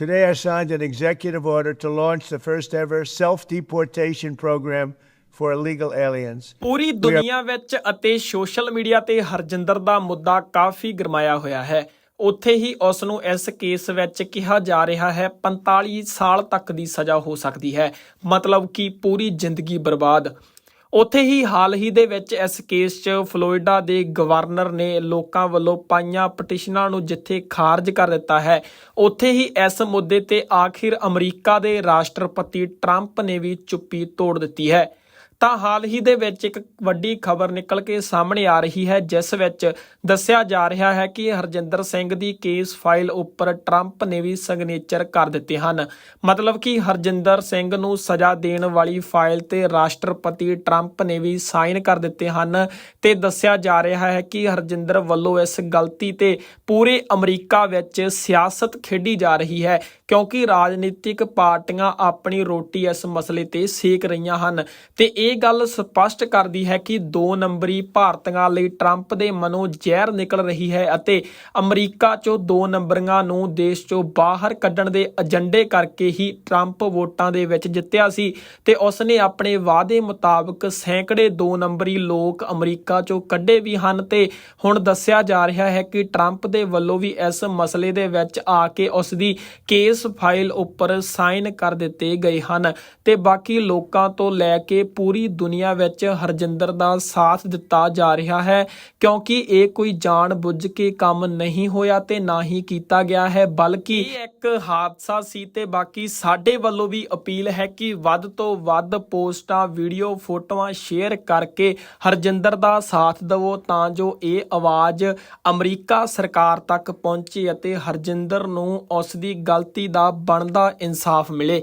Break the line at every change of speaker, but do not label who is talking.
Today, I signed an executive order to launch the first ever self deportation program for illegal aliens.
ਪੂਰੀ ਦੁਨੀਆ ਵਿੱਚ ਅਤੇ social media ਤੇ ਹਰਜਿੰਦਰ ਦਾ ਮੁੱਦਾ ਕਾਫੀ ਗਰਮਾਇਆ ਹੋਇਆ ਹੈ ਉੱਥੇ ਹੀ ਉਸ ਨੂੰ ਇਸ ਕੇਸ ਵਿੱਚ ਕਿਹਾ ਜਾ ਰਿਹਾ ਹੈ 45 ਸਾਲ ਤੱਕ ਦੀ ਸਜ਼ਾ ਹੋ ਸਕਦੀ ਹੈ ਮਤਲਬ ਕਿ ਪੂਰੀ ਜ਼ਿੰਦਗੀ ਬਰਬਾਦ ਉੱਥੇ ਹੀ ਹਾਲ ਹੀ ਦੇ ਵਿੱਚ ਇਸ ਕੇਸ 'ਚ ਫਲੋਰੀਡਾ ਦੇ ਗਵਰਨਰ ਨੇ ਲੋਕਾਂ ਵੱਲੋਂ ਪਾਈਆਂ ਪਟੀਸ਼ਨਾਂ ਨੂੰ ਜਿੱਥੇ ਖਾਰਜ ਕਰ ਦਿੱਤਾ ਹੈ, ਉੱਥੇ ਹੀ ਇਸ ਮੁੱਦੇ ਤੇ ਆਖਿਰ ਅਮਰੀਕਾ ਦੇ ਰਾਸ਼ਟਰਪਤੀ ਟਰੰਪ ਨੇ ਵੀ ਚੁੱਪੀ ਤੋੜ ਦਿੱਤੀ ਹੈ। ਤਾਂ ਹਾਲ ਹੀ ਦੇ ਵਿੱਚ ਇੱਕ ਵੱਡੀ ਖਬਰ ਨਿਕਲ ਕੇ ਸਾਹਮਣੇ ਆ ਰਹੀ ਹੈ, ਜਿਸ ਵਿੱਚ ਦੱਸਿਆ ਜਾ ਰਿਹਾ ਹੈ ਕਿ ਹਰਜਿੰਦਰ ਸਿੰਘ ਦੀ ਕੇਸ ਫਾਈਲ ਉੱਪਰ ਟਰੰਪ ਨੇ ਵੀ ਸਿਗਨੇਚਰ ਕਰ ਦਿੱਤੇ ਹਨ। ਮਤਲਬ ਕਿ ਹਰਜਿੰਦਰ ਸਿੰਘ ਨੂੰ ਸਜ਼ਾ ਦੇਣ ਵਾਲੀ ਫਾਈਲ ਤੇ ਰਾਸ਼ਟਰਪਤੀ ਟਰੰਪ ਨੇ ਵੀ ਸਾਈਨ ਕਰ ਦਿੱਤੇ ਹਨ ਤੇ ਦੱਸਿਆ ਜਾ ਰਿਹਾ ਹੈ ਕਿ ਹਰਜਿੰਦਰ ਵੱਲੋਂ ਇਸ ਗਲਤੀ ਤੇ ਪੂਰੇ ਅਮਰੀਕਾ ਵਿੱਚ ਸਿਆਸਤ ਖੇਡੀ ਜਾ ਰਹੀ ਹੈ, ਕਿਉਂਕਿ ਰਾਜਨੀਤਿਕ ਪਾਰਟੀਆਂ ਆਪਣੀ ਰੋਟੀ ਇਸ ਮਸਲੇ ਤੇ ਸੇਕ ਰਹੀਆਂ ਹਨ ਤੇ ਇਹ ਗੱਲ ਸਪਸ਼ਟ ਕਰਦੀ ਹੈ ਕਿ ਦੋ ਨੰਬਰੀ ਭਾਰਤੀਆਂ ਲਈ ਟਰੰਪ ਦੇ ਮਨੋਂ ਜ਼ਹਿਰ ਨਿਕਲ ਰਹੀ ਹੈ ਅਤੇ ਅਮਰੀਕਾ 'ਚੋਂ ਦੋ ਨੰਬਰੀਆਂ ਨੂੰ ਦੇਸ਼ 'ਚੋਂ ਬਾਹਰ ਕੱਢਣ ਦੇ ਏਜੰਡੇ ਕਰਕੇ ਹੀ ਟਰੰਪ ਵੋਟਾਂ ਦੇ ਵਿੱਚ ਜਿੱਤਿਆ ਸੀ ਤੇ ਉਸਨੇ ਆਪਣੇ ਵਾਅਦੇ ਮੁਤਾਬਕ ਸੈਂਕੜੇ ਦੋ ਨੰਬਰੀ ਲੋਕ ਅਮਰੀਕਾ 'ਚੋਂ ਕੱਢੇ ਵੀ ਹਨ ਤੇ ਹੁਣ ਦੱਸਿਆ ਜਾ ਰਿਹਾ ਹੈ ਕਿ ਟਰੰਪ ਦੇ ਵੱਲੋਂ ਵੀ ਇਸ ਮਸਲੇ ਦੇ ਵਿੱਚ ਆ ਕੇ ਉਸ ਦੀ ਕੇਸ ਫਾਈਲ ਉੱਪਰ ਸਾਈਨ ਕਰ ਦਿੱਤੇ ਗਏ ਹਨ ਤੇ ਬਾਕੀ ਲੋਕਾਂ ਤੋਂ ਲੈ ਕੇ ਪੂਰੀ ਦੁਨੀਆ ਵਿੱਚ ਹਰਜਿੰਦਰ ਦਾ ਸਾਥ ਦਿੱਤਾ ਜਾ ਰਿਹਾ ਹੈ, ਕਿਉਂਕਿ ਇਹ ਕੋਈ ਜਾਣ ਬੁੱਝ ਕੇ ਕੰਮ ਨਹੀਂ ਹੋਇਆ ਤੇ ਨਾ ਹੀ ਕੀਤਾ ਗਿਆ ਹੈ, ਬਲਕਿ ਇੱਕ ਹਾਦਸਾ ਸੀ ਤੇ ਬਾਕੀ ਸਾਡੇ ਵੱਲੋਂ ਵੀ ਅਪੀਲ ਹੈ ਕਿ ਵੱਧ ਤੋਂ ਵੱਧ ਪੋਸਟਾਂ, ਵੀਡੀਓ, ਫੋਟੋਆਂ ਸ਼ੇਅਰ ਕਰਕੇ ਹਰਜਿੰਦਰ ਦਾ ਸਾਥ ਦਿਵੋ ਤਾਂ ਜੋ ਇਹ ਆਵਾਜ਼ ਅਮਰੀਕਾ ਸਰਕਾਰ ਤੱਕ ਪਹੁੰਚੇ ਅਤੇ ਹਰਜਿੰਦਰ ਨੂੰ ਉਸ ਦੀ ਗਲਤੀ ਦਾ ਬਣਦਾ ਇਨਸਾਫ ਮਿਲੇ।